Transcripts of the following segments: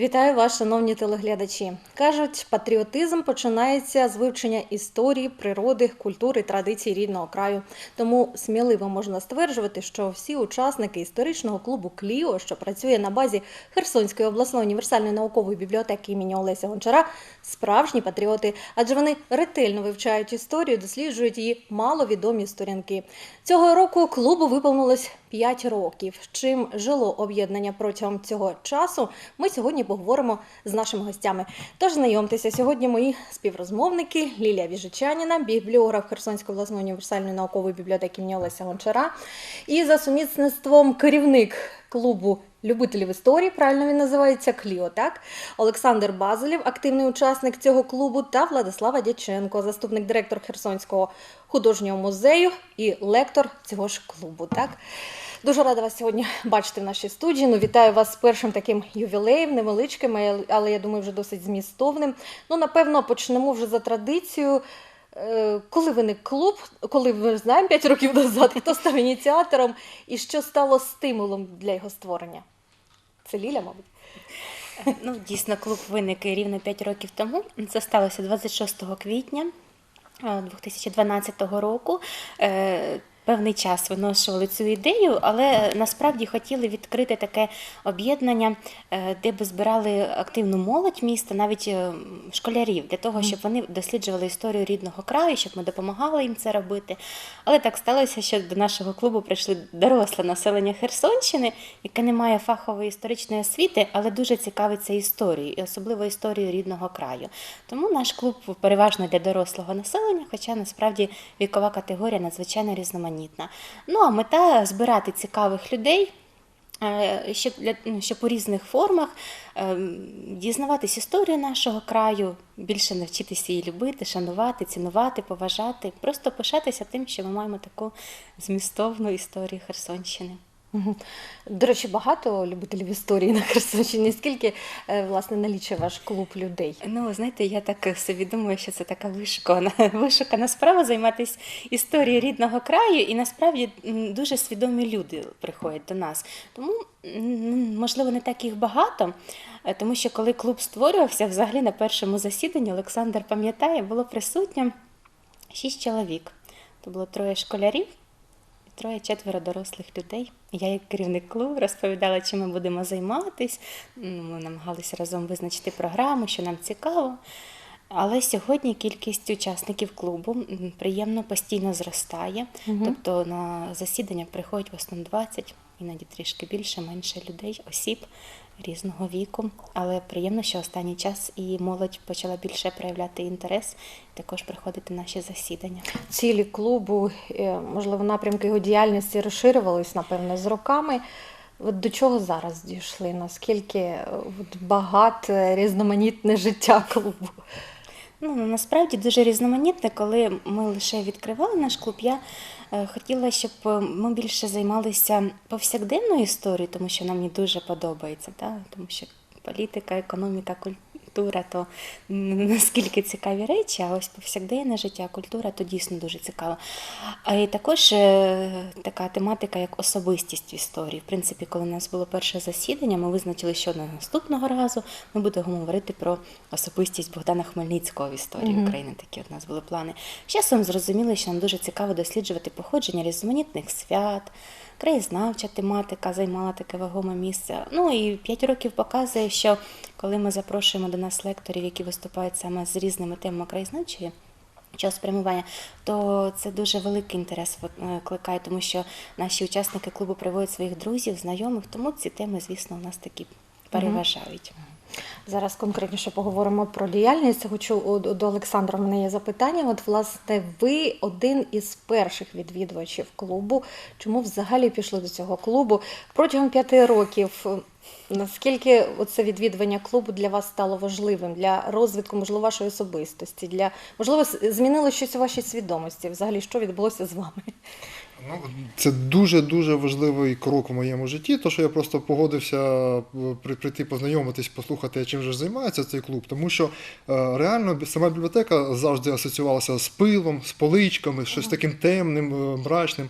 Вітаю вас, шановні телеглядачі. Кажуть, патріотизм починається з вивчення історії, природи, культури, традицій рідного краю. Тому сміливо можна стверджувати, що всі учасники історичного клубу Кліо, що працює на базі Херсонської обласної універсальної наукової бібліотеки імені Олеся Гончара, справжні патріоти, адже вони ретельно вивчають історію, досліджують її маловідомі сторінки. Цього року клубу виповнилось 5 років. Чим жило об'єднання протягом цього часу, ми сьогодні поговоримо з нашими гостями. Тож знайомтеся сьогодні мої співрозмовники Лілія Віжичаніна, бібліограф Херсонської обласної універсальної наукової бібліотеки імені Олеся Гончара, і за сумісництвом керівник клубу любителів історії, правильно він називається Кліо, так? Олександр Базелєв, активний учасник цього клубу, та Владислава Дяченко, заступник директор Херсонського художнього музею і лектор цього ж клубу. Так? Дуже рада вас сьогодні бачити в нашій студії. Ну, вітаю вас з першим таким ювілеєм, невеличким, але- я думаю, вже досить змістовним. Ну, напевно, почнемо вже за традицією. Е, Коли виник клуб, коли ми знаємо 5 років назад, хто став ініціатором і що стало стимулом для його створення? Це Ліля, мабуть. Ну, дійсно, клуб виник рівно 5 років тому. Це сталося 26 квітня е, 2012 року. Певний час виношували цю ідею, але насправді хотіли відкрити таке об'єднання, е, де би збирали активну молодь міста, навіть е, школярів, для того, щоб вони досліджували історію рідного краю, щоб ми допомагали їм це робити. Але так сталося, що до нашого клубу прийшли доросле населення Херсонщини, яке не має фахової історичної освіти, але дуже цікавиться історією, і особливо історією рідного краю. Тому наш клуб переважно для дорослого населення, хоча насправді вікова категорія надзвичайно різноманітна. Ну а мета збирати цікавих людей. е, Щоб, для, ну, щоб у різних формах е, дізнаватись історію нашого краю, більше навчитися її любити, шанувати, цінувати, поважати, просто пишатися тим, що ми маємо таку змістовну історію Херсонщини. До речі, багато любителів історії на Херсонщині. Скільки е, власне налічує ваш клуб людей? Ну, знаєте, я так собі думаю, що це така вишукана, вишукана справа займатися історією рідного краю, і насправді дуже свідомі люди приходять до нас. Тому, можливо, не так їх багато, е, тому що коли клуб створювався, взагалі на першому засіданні Олександр пам'ятає, було присутньо шість чоловік. То було троє школярів. І Троє четверо дорослих людей. Я, як керівник клубу, розповідала, чим ми будемо займатись. Ми намагалися разом визначити програму, що нам цікаво. Але сьогодні кількість учасників клубу приємно постійно зростає. Тобто на засідання приходять в основному 20, іноді трішки більше, менше людей, осіб різного віку. Але приємно, що останній час і молодь почала більше проявляти інтерес, також приходити на наші засідання. Цілі клубу, е, можливо, напрямки його діяльності розширювались, напевно, з роками. От до чого зараз дійшли? Наскільки е, от, багате різноманітне життя клубу? Ну, насправді дуже різноманітне. Коли ми лише відкривали наш клуб, я хотіла, щоб е, ми більше займалися повсякденною історією, тому що нам не дуже подобається, та? тому що політика, економіка, культура то наскільки цікаві речі, а ось повсякденне життя, культура то дійсно дуже цікаво. А і також е, така тематика, як особистість в історії. В принципі, коли у нас було перше засідання, ми визначили, що на наступного разу ми будемо говорити про особистість Богдана Хмельницького в історії Мгм. України. Такі у нас були плани. З часом зрозуміли, що нам дуже цікаво досліджувати походження різноманітних свят. Краєзнавча тематика займала таке вагоме місце. Ну і п'ять років показує, що коли ми запрошуємо до нас лекторів, які виступають саме з різними темами краєзнавчої, Час спрямування, то це дуже великий інтерес викликає, тому що наші учасники клубу приводять своїх друзів, знайомих, тому ці теми, звісно, у нас такі переважають. Зараз конкретніше поговоримо про діяльність. Хочу до Олександра. в мене є запитання. От, власне, ви один із перших відвідувачів клубу. Чому взагалі пішли до цього клубу протягом п'яти років? Наскільки це відвідування клубу для вас стало важливим для розвитку, можливо, вашої особистості? Для можливо, змінило щось у вашій свідомості? Взагалі, що відбулося з вами? Ну, це дуже дуже важливий крок в моєму житті. То що я просто погодився е, прийти познайомитись, послухати, чим же займається цей клуб. Тому що е, реально сама бібліотека завжди асоціювалася з пилом, з поличками, з щось таким темним, е, мрачним.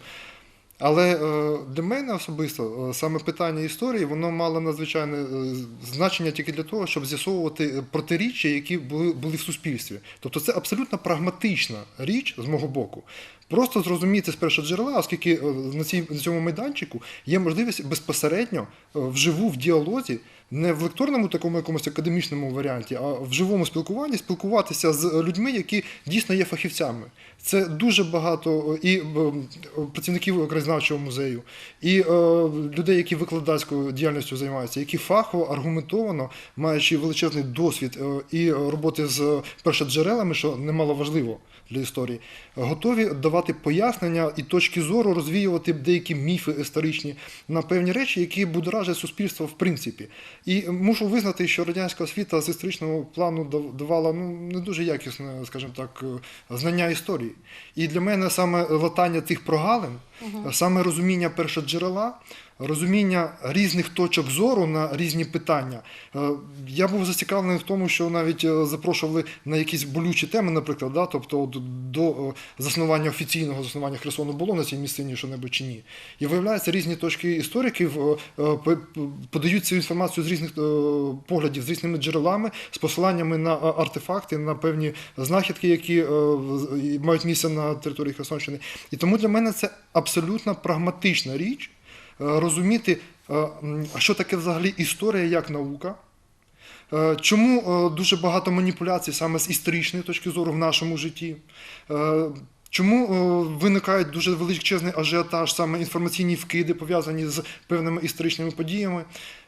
Але е, для мене особисто е, саме питання історії воно мало надзвичайне е, значення тільки для того, щоб з'ясовувати протиріччя, які були, в суспільстві. Тобто це абсолютно прагматична річ з мого боку. Просто зрозуміти з першого джерела, оскільки на, цій, цьому майданчику є можливість безпосередньо вживу в діалозі, не в лекторному такому якомусь академічному варіанті, а в живому спілкуванні спілкуватися з людьми, які дійсно є фахівцями. Це дуже багато е, і е, працівників краєзнавчого музею, і е, людей, які викладацькою діяльністю займаються, які фахово, аргументовано, маючи величезний досвід і роботи з першоджерелами, що немало важливо для історії, готові давати пояснення і точки зору, розвіювати деякі міфи історичні на певні речі, які будоражать суспільство в принципі. І мушу визнати, що радянська освіта з історичного плану давала ну не дуже якісне, скажімо так, е, знання історії. І для мене саме латання тих прогалин, саме розуміння першоджерела, розуміння різних точок зору на різні питання. Е, Я був зацікавлений в тому, що навіть е, запрошували на якісь болючі теми, наприклад, да, тобто до е, заснування офіційного заснування Херсону було на цій місцині що-небудь чи ні. І виявляється, різні точки істориків подають цю інформацію з різних поглядів, з різними джерелами, з посиланнями на артефакти, на певні знахідки, які мають місце на території Херсонщини. І тому для мене це абсолютно прагматична річ розуміти, е, м, а що таке взагалі історія як наука. Е, Чому е, дуже багато маніпуляцій саме з історичної точки зору в нашому житті? Чому е, виникають дуже величезний ажіотаж, саме інформаційні вкиди, пов'язані з певними історичними подіями?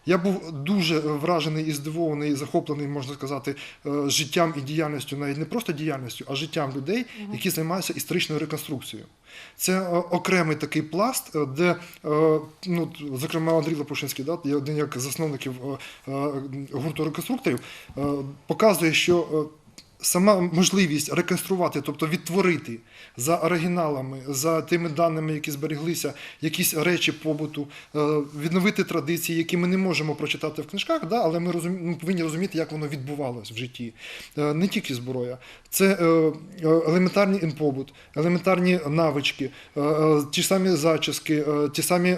Я був дуже вражений і здивований, і захоплений, можна сказати, е, життям і діяльністю, навіть не просто діяльністю, а життям людей, які займаються історичною реконструкцією. Це е, окремий такий пласт, де, ну, зокрема, Андрій Лапушинський, да, один як засновників гурту реконструкторів, показує, що сама можливість реконструвати, тобто відтворити за оригіналами, за тими даними, які збереглися, якісь речі побуту, е, відновити традиції, які ми не можемо прочитати в книжках, да, але ми розумі- ми повинні розуміти, як воно відбувалось в житті. Е, Не тільки зброя, це е, елементарний інпобут, елементарні навички, ті самі зачіски, ті самі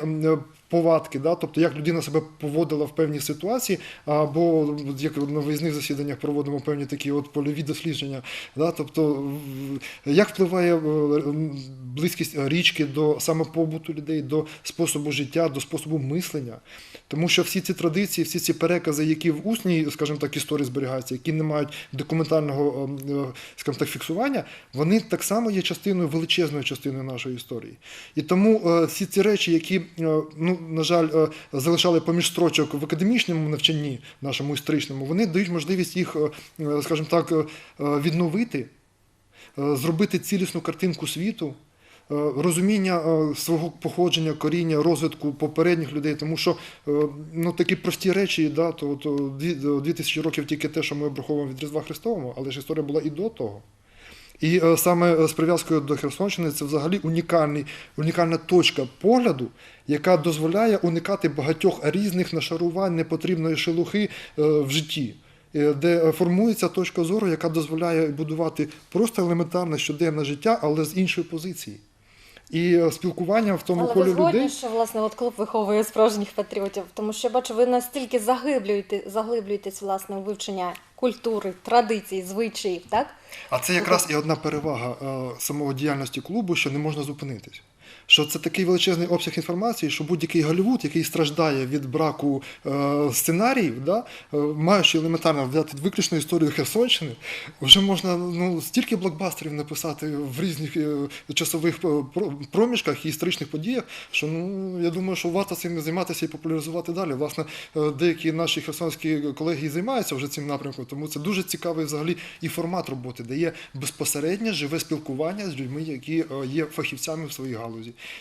повадки, да? тобто як людина себе поводила в певній ситуації, або як на виїзних засіданнях проводимо певні такі от польові дослідження, да? тобто як впливає е, близькість річки до самопобуту людей, до способу життя, до способу мислення. Тому що всі ці традиції, всі ці перекази, які в усній, скажімо так, історії зберігаються, які не мають документального е, скажімо так, фіксування, вони так само є частиною величезною частиною нашої історії. І тому е, всі ці речі, які, ну, на жаль, е, залишали поміж строчок в академічному навчанні, нашому історичному, вони дають можливість їх, е, е, скажімо так, відновити, зробити цілісну картинку світу. Розуміння свого походження, коріння, розвитку попередніх людей, тому що ну, такі прості речі, да, то, то дві, дві тисячі років тільки те, що ми обраховуємо від Різдва Христового, але ж історія була і до того. І е, саме з прив'язкою до Херсонщини це взагалі унікальний, унікальна точка погляду, яка дозволяє уникати багатьох різних нашарувань непотрібної шелухи е, в житті. е, Де е, формується точка зору, яка дозволяє будувати просто елементарне щоденне життя, але з іншої позиції. І е, спілкування в тому Але ви колі згодні, людей. що власне от клуб виховує справжніх патріотів, тому що я бачу, ви настільки заглиблюєте, заглиблюєтесь власне у вивчення культури, традицій, звичаїв, так? А це якраз і одна перевага е, самого діяльності клубу, що не можна зупинитись. Що це такий величезний обсяг інформації, що будь-який Голлівуд, який страждає від браку е, сценаріїв, да, е, маючи елементарно взяти виключну історію Херсонщини, вже можна ну, стільки блокбастерів написати в різних е, часових е, проміжках і історичних подіях, що ну, я думаю, що варто цим займатися і популяризувати далі. Власне, е, деякі наші херсонські колеги займаються вже цим напрямком, тому це дуже цікавий взагалі і формат роботи, де є безпосереднє живе спілкування з людьми, які е, є фахівцями в своїй галузі,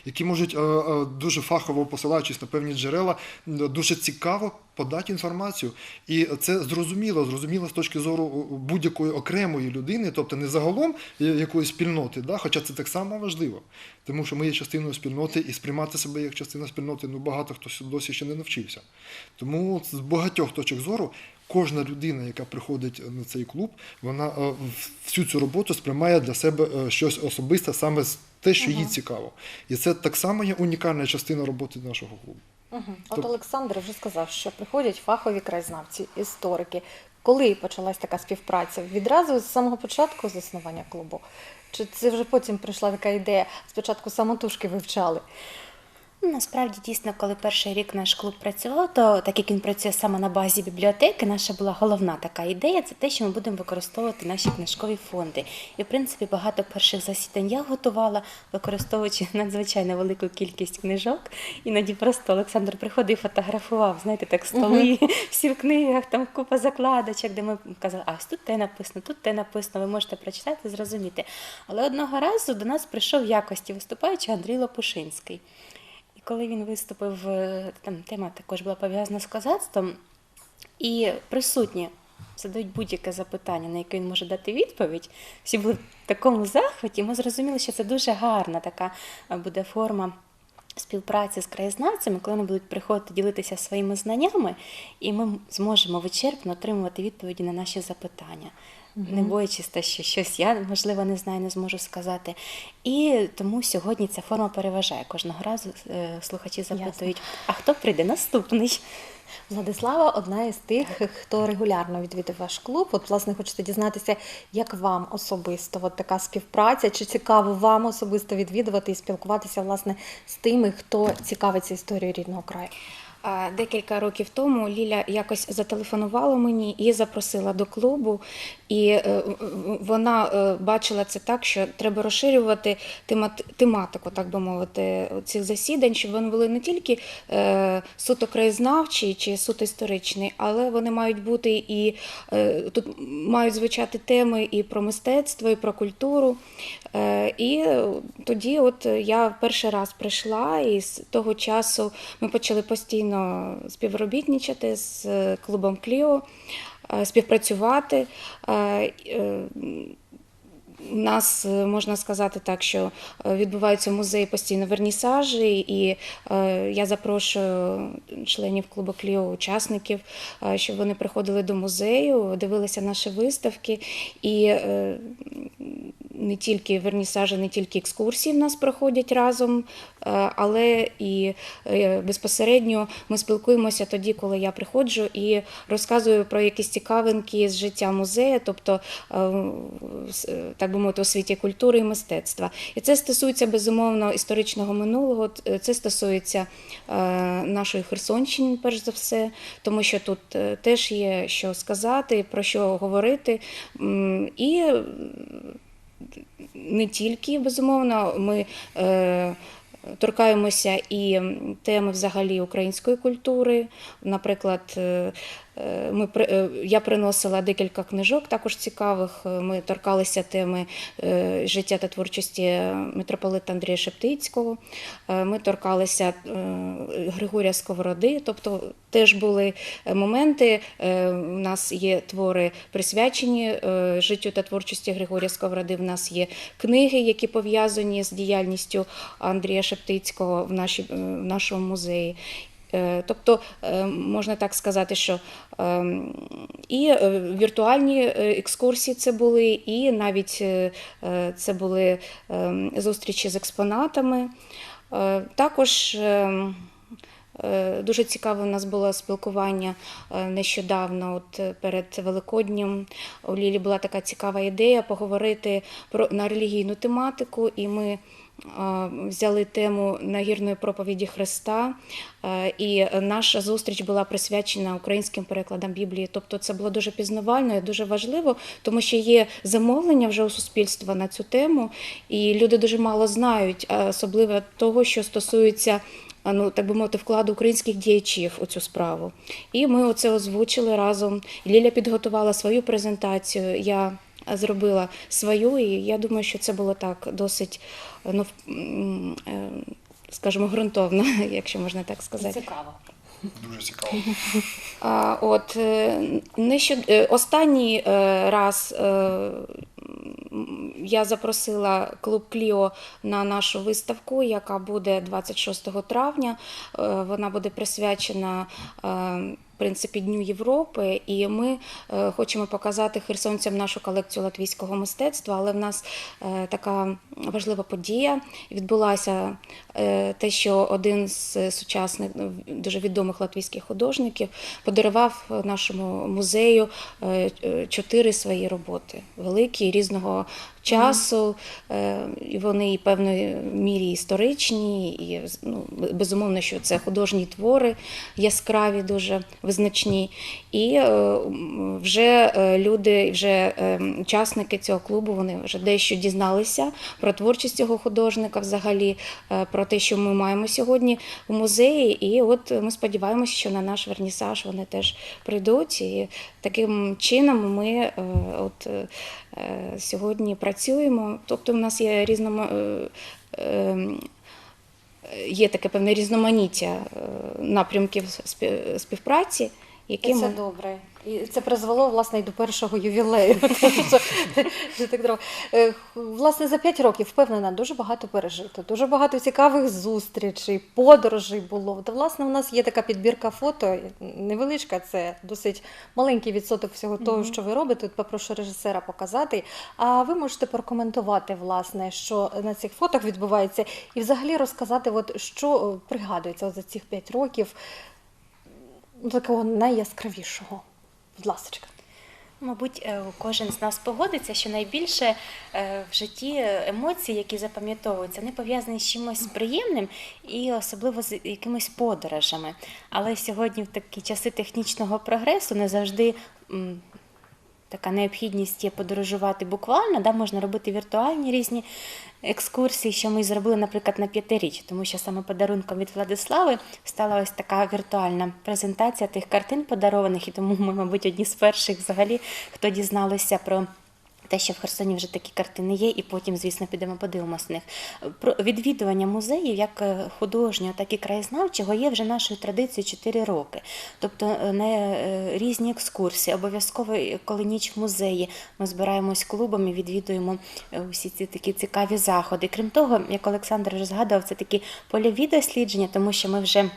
які можуть е, е, дуже фахово посилаючись на певні джерела, дуже цікаво подати інформацію. І це зрозуміло, зрозуміло з точки зору е, будь-якої окремої людини, тобто не загалом якоїсь спільноти, да? хоча це так само важливо, тому що ми є частиною спільноти і сприймати себе як частина спільноти, ну багато хто досі ще не навчився. Тому з багатьох точок зору. Кожна людина, яка приходить на цей клуб, вона всю цю роботу сприймає для себе щось особисте саме з те, що їй цікаво. І це так само є унікальна частина роботи нашого клубу. Угу. От Тоб- Олександр вже сказав, що приходять фахові краєзнавці, історики. Коли почалась така співпраця? Відразу з самого початку заснування клубу? Чи це вже потім прийшла така ідея? Спочатку самотужки вивчали? Ну, Насправді, дійсно, коли перший рік наш клуб працював, то так як він працює саме на базі бібліотеки, наша була головна така ідея це те, що ми будемо використовувати наші книжкові фонди. І, в принципі, багато перших засідань я готувала, використовуючи надзвичайно велику кількість книжок. Іноді просто Олександр приходив, фотографував, знаєте, так столи, всі в книгах, там купа закладочок, де ми казали, а ось тут те написано, тут те написано, ви можете прочитати, зрозуміти. Але одного разу до нас прийшов в якості виступаючий Андрій Лопушинський. Коли він виступив, е, там тема також була пов'язана з козацтвом, і присутні задають будь-яке запитання, на яке він може дати відповідь. Всі були в такому захваті. Ми зрозуміли, що це дуже гарна така е, буде форма. Співпраці з краєзнавцями, коли вони будуть приходити ділитися своїми знаннями, і ми зможемо вичерпно отримувати відповіді на наші запитання, не боячись те, що щось я можливо не знаю, не зможу сказати. І тому сьогодні ця форма переважає. Кожного разу е, слухачі запитують, а хто прийде наступний? Владислава одна із тих, хто регулярно відвідав ваш клуб. От, власне, хочете дізнатися, як вам особисто от така співпраця, чи цікаво вам особисто відвідувати і спілкуватися власне з тими, хто цікавиться історією рідного краю. Декілька років тому Ліля якось зателефонувала мені і запросила до клубу. І е, вона е, бачила це так, що треба розширювати тематику, так би мовити, цих засідань, щоб вони були не тільки е, суто краєзнавчі чи суто історичні, але вони мають бути і тут мають звучати теми і про мистецтво, і про культуру. І тоді, от я перший раз прийшла, і з того часу ми почали постійно співробітничати з е, клубом Кліо, е, співпрацювати. Е, У нас можна сказати так, що відбуваються музеї постійно вернісажі, і я запрошую членів клубу Кліо, учасників, щоб вони приходили до музею, дивилися наші виставки. І не тільки вернісажі, не тільки екскурсії в нас проходять разом, е, але і е, безпосередньо ми спілкуємося тоді, коли я приходжу і розказую про якісь цікавинки з життя музею, тобто, е, так би мовити, у світі культури і мистецтва. І це стосується безумовно історичного минулого. Це стосується нашої Херсонщини, перш за все, тому що тут теж є що сказати, про що говорити. І не тільки, безумовно, ми е, торкаємося і теми взагалі української культури. Наприклад, е, е, ми, е, я приносила декілька книжок, також цікавих. Ми торкалися теми життя та творчості митрополита Андрія Шептицького. Ми торкалися Григорія Сковороди, тобто теж були моменти. У нас є твори присвячені життю та творчості Григорія Сковороди. В нас є книги, які пов'язані з діяльністю Андрія Шептицького в, нашій, е, в нашому музеї. Е, Тобто е, можна так сказати, що ем, і віртуальні екскурсії це були, і навіть це були ем, зустрічі з експонатами. Також ем, дуже цікаве у нас було спілкування нещодавно, от перед Великоднем. У Лілі була така цікава ідея поговорити про на релігійну тематику, і ми взяли тему нагірної проповіді Христа. Е, І наша зустріч була присвячена українським перекладам Біблії. Тобто це було дуже пізнавально і дуже важливо, тому що є замовлення вже у суспільства на цю тему, і люди дуже мало знають, особливо того, що стосується. Ну, так би мовити, вкладу українських діячів у цю справу. І ми оце озвучили разом. Ліля підготувала свою презентацію. Я зробила свою, і я думаю, що це було так досить, ну, е, скажімо, ґрунтовно, якщо можна так сказати. Цікаво. Дуже цікаво. А, от, е, нещод... е, Останній е, раз е, я запросила клуб Кліо на нашу виставку, яка буде 26 травня. Е, Вона буде присвячена. Принципі, Дню Європи, і ми е, хочемо показати херсонцям нашу колекцію латвійського мистецтва, але в нас е, така важлива подія. Відбулася е, те, що один з сучасних ну, дуже відомих латвійських художників подарував нашому музею чотири свої роботи, великі різного часу. Е, І вони і певної мірі історичні, і ну, безумовно, що це художні твори яскраві, дуже визначні. І е, вже е, люди, вже учасники цього клубу, вони вже дещо дізналися про творчість цього художника, взагалі про те, що ми маємо сьогодні в музеї. І от ми сподіваємося, що на наш вернісаж вони теж прийдуть. І таким чином ми от, сьогодні працюємо. Тобто, у нас є різнома. е, е, Є таке певне різноманіття е, напрямків спів- співпраці, І це ми добре. І це призвело власне і до першого ювілею. Е, Власне, за п'ять років впевнена, дуже багато пережито, дуже багато цікавих зустрічей, подорожей було. Та власне у нас є така підбірка фото, невеличка, це досить маленький відсоток всього того, що ви робите. От попрошу режисера показати. А ви можете прокоментувати, власне, що на цих фотах відбувається, і взагалі розказати, от що е, пригадується от за цих п'ять років такого найяскравішого. Будь ласка. Мабуть, е, кожен з нас погодиться, що найбільше е, в житті емоції, які запам'ятовуються, вони пов'язані з чимось приємним і особливо з якимись подорожами. Але сьогодні, в такі часи технічного прогресу, не завжди така необхідність є подорожувати буквально, да, можна робити віртуальні різні екскурсії, що ми зробили, наприклад, на п'ятиріч, тому що саме подарунком від Владислави стала ось така віртуальна презентація тих картин подарованих, і тому ми, мабуть, одні з перших взагалі, хто дізналися про. Те, що в Херсоні вже такі картини є, і потім, звісно, підемо подивимося них. Про відвідування музеїв, як е, художнього, так і краєзнавчого, є вже нашою традицією 4 роки. Тобто е, на е, різні екскурсії, обов'язково, е, коли ніч в музеї, ми збираємось клубом і відвідуємо усі ці такі цікаві заходи. Крім того, як Олександр вже згадував, це такі польові дослідження, тому що ми вже.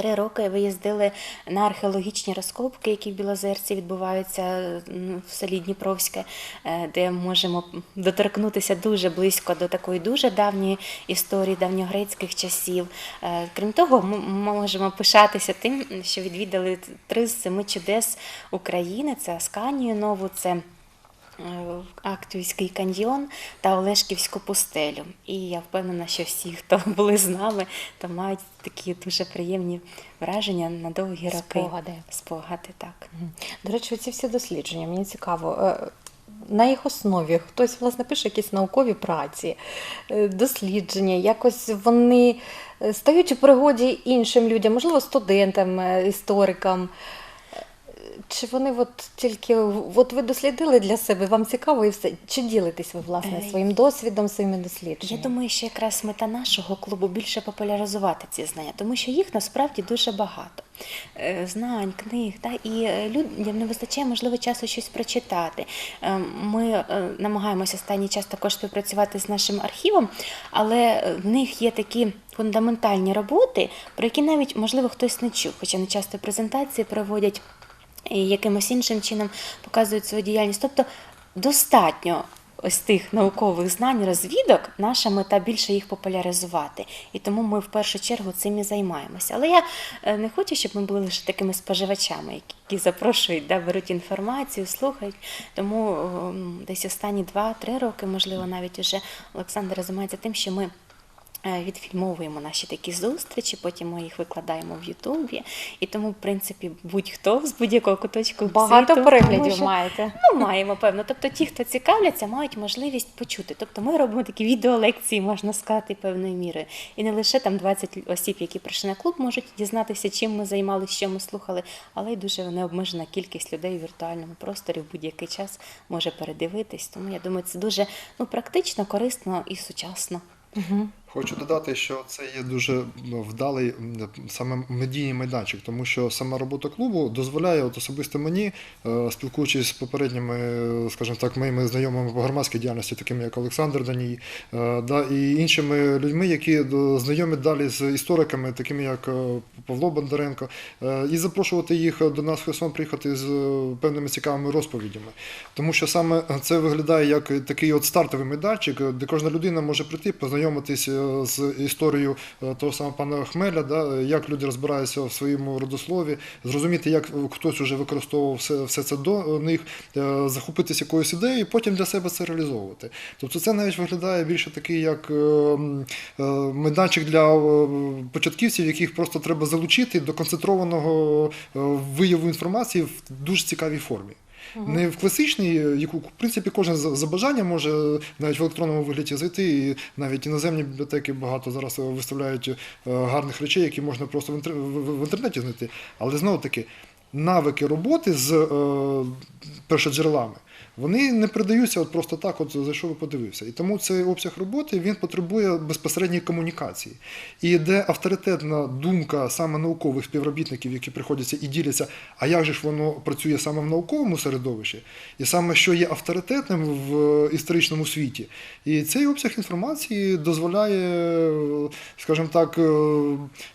Три роки виїздили на археологічні розкопки, які в Білозерці відбуваються в селі Дніпровське, е, де можемо доторкнутися дуже близько до такої дуже давньої історії давньогрецьких часів. Е, Крім того, ми можемо пишатися тим, що відвідали три з семи чудес України: це Асканію Нову, це Актівський каньйон та Олешківську пустелю. І я впевнена, що всі, хто були з нами, то мають такі дуже приємні враження на довгі роки. Спогади. Спогади, так. До речі, ці всі дослідження, мені цікаво. е, На їх основі хтось власне пише якісь наукові праці, е, дослідження, якось вони е, стають у пригоді іншим людям, можливо, студентам, е, історикам. Чи вони от тільки от ви дослідили для себе, вам цікаво і все? Чи ділитесь ви власне Е, своїм досвідом, своїми дослідженнями? Я думаю, що якраз мета нашого клубу більше популяризувати ці знання, тому що їх насправді дуже багато. Е, Знань, книг, та, і е, людям не вистачає, можливо, часу щось прочитати. Ми намагаємося останній час також співпрацювати з нашим архівом, але в них є такі фундаментальні роботи, про які навіть, можливо, хтось не чув, хоча не часто презентації проводять якимось іншим чином показують свою діяльність. Тобто достатньо ось тих наукових знань, розвідок, наша мета більше їх популяризувати. І тому ми в першу чергу цим і займаємося. Але я е, не хочу, щоб ми були лише такими споживачами, які запрошують, да, беруть інформацію, слухають. Тому десь останні два-три роки, можливо, навіть уже Олександр займається тим, що ми. Е, Відфільмовуємо наші такі зустрічі, потім ми їх викладаємо в Ютубі. І тому, в принципі, будь-хто з будь-якого куточку Багато світу переглядів може- маєте. Ну, маємо, певно. Тобто ті, хто цікавляться, мають можливість почути. Тобто ми робимо такі відеолекції, можна сказати, певною мірою. І не лише там 20 осіб, які прийшли на клуб, можуть дізнатися, чим ми займалися, що ми слухали, але й дуже необмежена кількість людей у віртуальному просторі в будь-який час може передивитись. Тому я думаю, це дуже ну, практично, корисно і сучасно. Угу. Хочу додати, що це є дуже вдалий саме медійний майданчик, тому що сама робота клубу дозволяє, от особисто мені, е, спілкуючись з попередніми, е, скажімо так, моїми знайомими по громадській діяльності, такими як Олександр Даній, е, да, і іншими людьми, які знайомі далі з істориками, такими як Павло Бондаренко, і запрошувати їх до нас в Херсон приїхати з певними цікавими розповідями. Тому що саме це виглядає як такий от стартовий майданчик, де кожна людина може прийти, познайомитись з історією е, того самого пана Хмеля, да, як люди розбираються в своєму родослові, зрозуміти, як хтось вже використовував все, все це до них, е, захопитись якоюсь ідеєю, і потім для себе це реалізовувати. Тобто це навіть виглядає більше такий, як е, майданчик для початківців, яких просто треба залучити до концентрованого вияву інформації в дуже цікавій формі. Не в класичній, яку в принципі кожен за бажанням може навіть в електронному вигляді зайти. І навіть іноземні бібліотеки багато зараз виставляють е, гарних речей, які можна просто в, інтер... в- в інтернеті знайти. Але знову таки, навики роботи з е, першоджерелами. Вони не передаються от просто так, от зайшов і подивився. І тому цей обсяг роботи він потребує безпосередньої комунікації. І де авторитетна думка саме наукових співробітників, які приходяться і діляться, а як же ж воно працює саме в науковому середовищі, і саме що є авторитетним в історичному світі. І цей обсяг інформації дозволяє, скажімо так, е,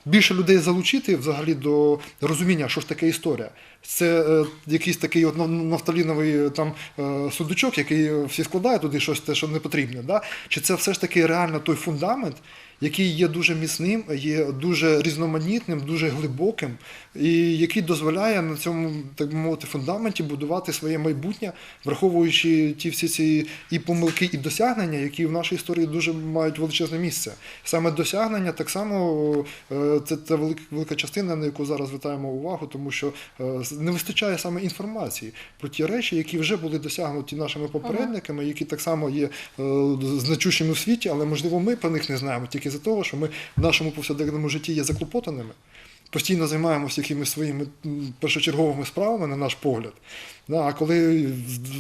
більше людей залучити взагалі до розуміння, що ж таке історія. Це е, якийсь такий от нафталіновий е, там е, сундучок, який всі складають туди щось те, що не потрібне. Да? Чи це все ж таки реально той фундамент, який є дуже міцним, є дуже різноманітним, дуже глибоким, і який дозволяє на цьому, так би мовити, фундаменті будувати своє майбутнє, враховуючи ті всі ці і помилки, і досягнення, які в нашій історії дуже мають величезне місце. Саме досягнення так само е, це, це велика, частина, на яку зараз звертаємо увагу, тому що е, не вистачає саме інформації про ті речі, які вже були досягнуті нашими попередниками, які так само є е, значущими в світі, але можливо ми про них не знаємо тільки за того, що ми в нашому повсякденному житті є заклопотаними. Постійно займаємося якимись своїми першочерговими справами, на наш погляд. Да, а коли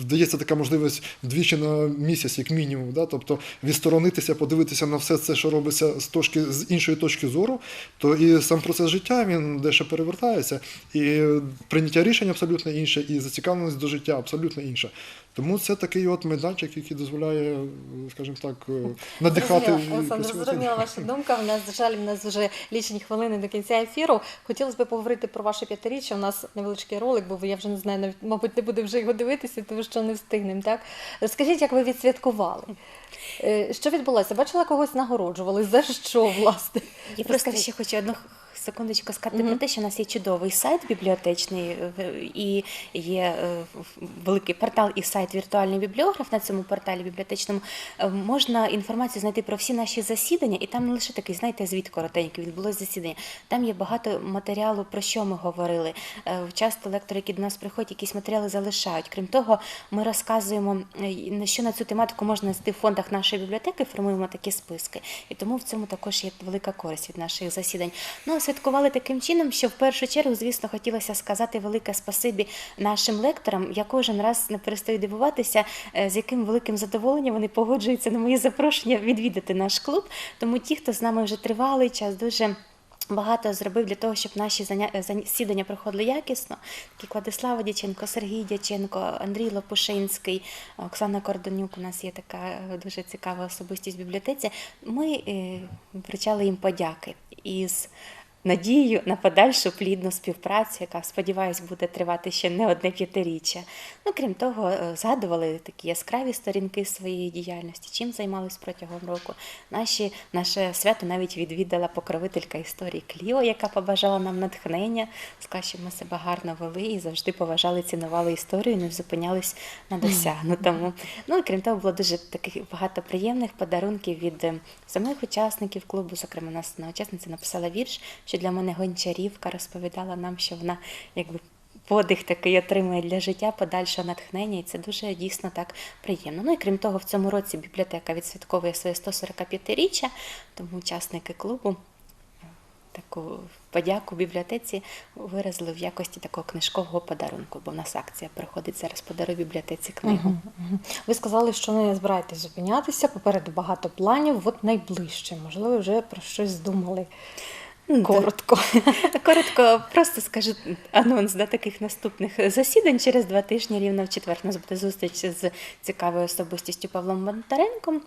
вдається така можливість двічі на місяць, як мінімум, да, тобто відсторонитися, подивитися на все це, що робиться з точки з іншої точки зору, то і сам процес життя він дещо перевертається, і прийняття рішень абсолютно інше, і зацікавленість до життя абсолютно інша. Тому це такий от майданчик, який дозволяє, скажімо так, е, надихати. Олександр, зрозуміла ваша думка. У нас, на жаль, у нас вже лічені хвилини до кінця ефіру. Хотілося б поговорити про ваше п'ятиріччя. У нас невеличкий ролик, бо я вже не знаю, навіть, мабуть, не буде вже його дивитися, тому що не встигнемо. Так? Розкажіть, як ви відсвяткували? Е, Що відбулося? Бачила когось нагороджували? За що, власне? Я просто ще хочу одну секундочку сказати про те, що у нас є чудовий сайт бібліотечний е, і є е, великий портал і сайт віртуальний бібліограф. На цьому порталі бібліотечному е, можна інформацію знайти про всі наші засідання, і там не лише такий, знаєте, звіт коротенький, відбулось засідання. Там є багато матеріалу, про що ми говорили. Часто лектори, які до нас приходять, якісь матеріали залишають. Крім того, ми розказуємо, на що на цю тематику можна знайти в фондах нашої бібліотеки, формуємо такі списки. І тому в цьому також є велика користь від наших засідань. Ну святкували таким чином, що в першу чергу, звісно, хотілося сказати велике спасибі нашим лекторам. Я кожен раз не перестаю дивуватися, е, з яким великим задоволенням вони погоджуються на моє запрошення відвідати наш клуб. Тому ті, хто з нами вже тривалий час, дуже. Багато зробив для того, щоб наші заня- е, засідання проходили якісно. Такі Владислава Дяченко, Сергій Дяченко, Андрій Лопушинський, Оксана Кордонюк. У нас є така е, дуже цікава особистість в бібліотеці. Ми вручали їм подяки із надією на подальшу плідну співпрацю, яка, сподіваюсь, буде тривати ще не одне п'ятиріччя. Ну, крім того, е, згадували такі яскраві сторінки своєї діяльності, чим займались протягом року. Наші, наше свято навіть відвідала покровителька історії Кліо, яка побажала нам натхнення, сказала, щоб ми себе гарно вели і завжди поважали, цінували історію, не зупинялись на досягнутому. Ну і крім того, було дуже таких багато приємних подарунків від е, самих учасників клубу. Зокрема, нас одна учасниця написала вірш, що для мене гончарівка розповідала нам, що вона якби. Подих такий отримує для життя подальшого натхнення, і це дуже дійсно так приємно. Ну і крім того, в цьому році бібліотека відсвятковує своє 145-річчя, тому учасники клубу таку подяку бібліотеці виразили в якості такого книжкового подарунку, бо в нас акція проходить зараз подаруй бібліотеці книгу. Мгм. Ви сказали, що не збираєтесь зупинятися. Попереду багато планів. От найближче, можливо, вже про щось здумали. Коротко. Коротко, просто скажу анонс до таких наступних засідань. Через два тижні рівно в четвер нас буде зустріч з цікавою особистістю Павлом Бондаренком.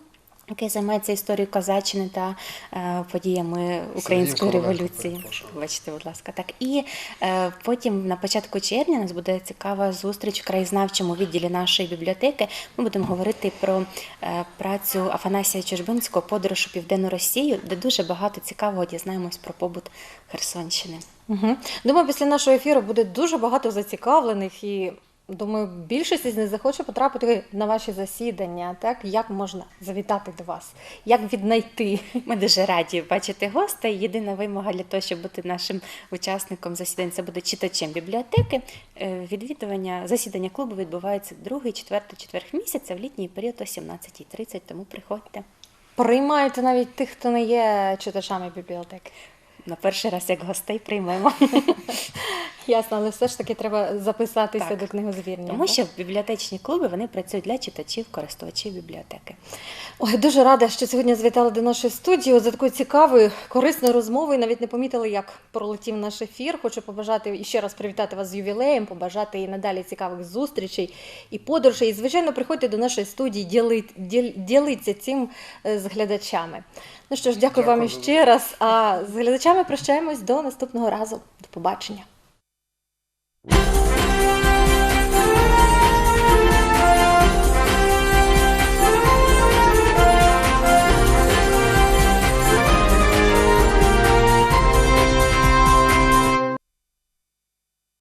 Який займається історією козаччини та е, подіями української революції. Бачите, будь ласка, так. І е, потім на початку червня у нас буде цікава зустріч в краєзнавчому відділі нашої бібліотеки. Ми будемо говорити про е, працю Афанасія Чужбинського подорож у південну Росію, де дуже багато цікавого дізнаємось про побут Херсонщини. Угу. Думаю, після нашого ефіру буде дуже багато зацікавлених і. Думаю, більшість із них захоче потрапити на ваші засідання. Так як можна завітати до вас, як віднайти? Ми дуже раді бачити гостей. Єдина вимога для того, щоб бути нашим учасником засідань, це буде читачем бібліотеки. Е, Відвідування засідання клубу відбувається другий, четвертий четверг місяця в літній період о 17.30, тому приходьте. Приймаєте навіть тих, хто не є читачами бібліотеки. На перший раз як гостей приймемо. Ясно, але все ж таки треба записатися Так. до книгозбірні. Тому що бібліотечні клуби вони працюють для читачів, користувачів бібліотеки. Ой, дуже рада, що сьогодні завітали до нашої студії за такою цікавою, корисною розмовою. Навіть не помітили, як пролетів наш ефір. Хочу побажати і ще раз привітати вас з ювілеєм, побажати і надалі цікавих зустрічей і подорожей. І, звичайно, приходьте до нашої студії, ділить, діл, діліться цим е, з глядачами. Ну що ж, дякую, дякую. вам іще раз. А з глядачами прощаємось до наступного разу. До побачення.